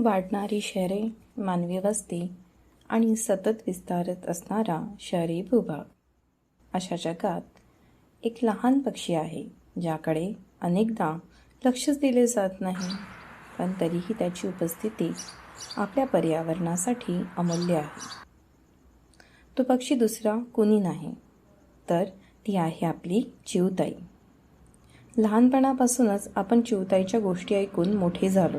वाढणारी शहरे मानवी वस्ती आणि सतत विस्तारत असणारा शहरी भूभाग. अशा जगात एक लहान पक्षी आहे ज्याकडे अनेकदा लक्षच दिले जात नाही पण तरीही त्याची उपस्थिती आपल्या पर्यावरणासाठी अमूल्य आहे. तो पक्षी दुसरा कुणी नाही तर ती आहे आपली चिवताई लहानपणापासूनच आपण चिवताईच्या गोष्टी ऐकून मोठे झालो.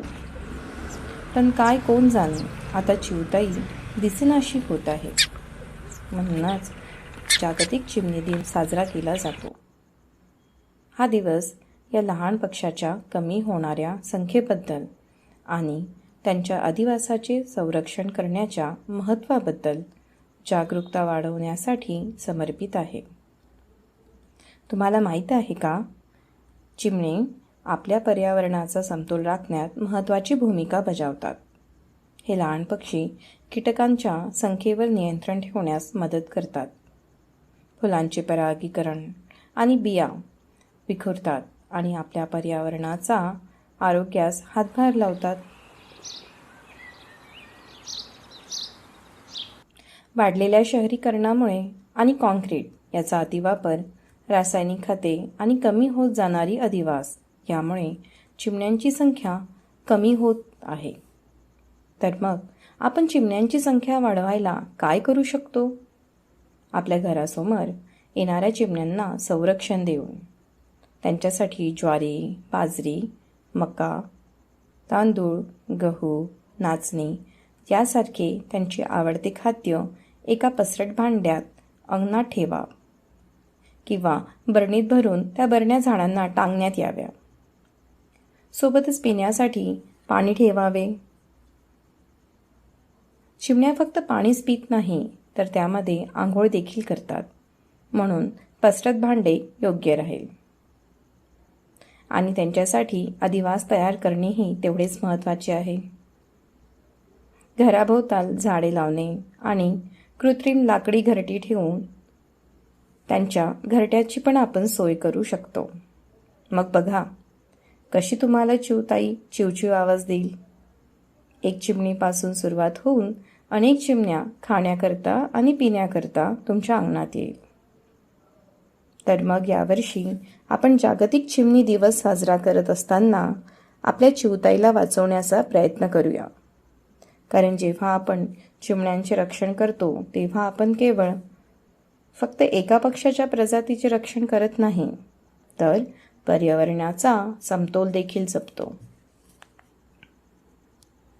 पण काय कोण जाणे? आता चिवताई दिसेनाशी होत आहे. म्हणूनच जागतिक चिमणी दिन साजरा केला जातो. हा दिवस या लहान पक्षाच्या कमी होणाऱ्या संख्येबद्दल आणि त्यांच्या अधिवासाचे संरक्षण करण्याच्या महत्त्वाबद्दल जागरूकता वाढवण्यासाठी समर्पित आहे. तुम्हाला माहीत आहे का? चिमणे आपल्या पर्यावरणाचा समतोल राखण्यात महत्त्वाची भूमिका बजावतात. हे लहान पक्षी कीटकांच्या संख्येवर नियंत्रण ठेवण्यास मदत करतात. फुलांचे परागीकरण आणि बिया विखुरतात आणि आपल्या पर्यावरणाचा आरोग्यास हातभार लावतात. वाढलेल्या शहरीकरणामुळे आणि कॉन्क्रीट याचा अतिवापर रासायनिक खते आणि कमी होत जाणारी अधिवास यामुळे चिमण्यांची संख्या कमी होत आहे. तर मग आपण चिमण्यांची संख्या वाढवायला काय करू शकतो? आपल्या घरासमोर येणाऱ्या चिमण्यांना संरक्षण देऊन. त्यांच्यासाठी ज्वारी बाजरी मका तांदूळ गहू नाचणी यासारखे त्यांचे आवडते खाद्य एका पसरट भांड्यात अंगणात ठेवा किंवा बरणीत भरून त्या बरण्या झाडांना टांगण्यात याव्या. सोबतच पिण्यासाठी पाणी ठेवावे. चिमण्या फक्त पाणीच पित नाही तर त्यामध्ये आंघोळ देखील करतात. म्हणून पसरत भांडे योग्य राहील. आणि त्यांच्यासाठी अधिवास तयार करणेही तेवढेच महत्त्वाचे आहे. घराभोवताल झाडे लावणे आणि कृत्रिम लाकडी घरटी ठेवून त्यांच्या घरट्याची पण आपण सोय करू शकतो. मग बघा कशी तुम्हाला चिवताई चिवचिव आवाज देईल? एक चिमणीपासून सुरुवात होऊन अनेक चिमण्या खाण्याकरता आणि पिण्याकरता तुमच्या अंगणात येईल. तर मग यावर्षी आपण जागतिक चिमणी दिवस साजरा करत असताना आपल्या चिवताईला वाचवण्याचा प्रयत्न करूया. कारण जेव्हा आपण चिमण्यांचे रक्षण करतो तेव्हा आपण केवळ फक्त एका पक्षाच्या प्रजातीचे रक्षण करत नाही तर पर्यावरणाचा समतोल देखील जपतो.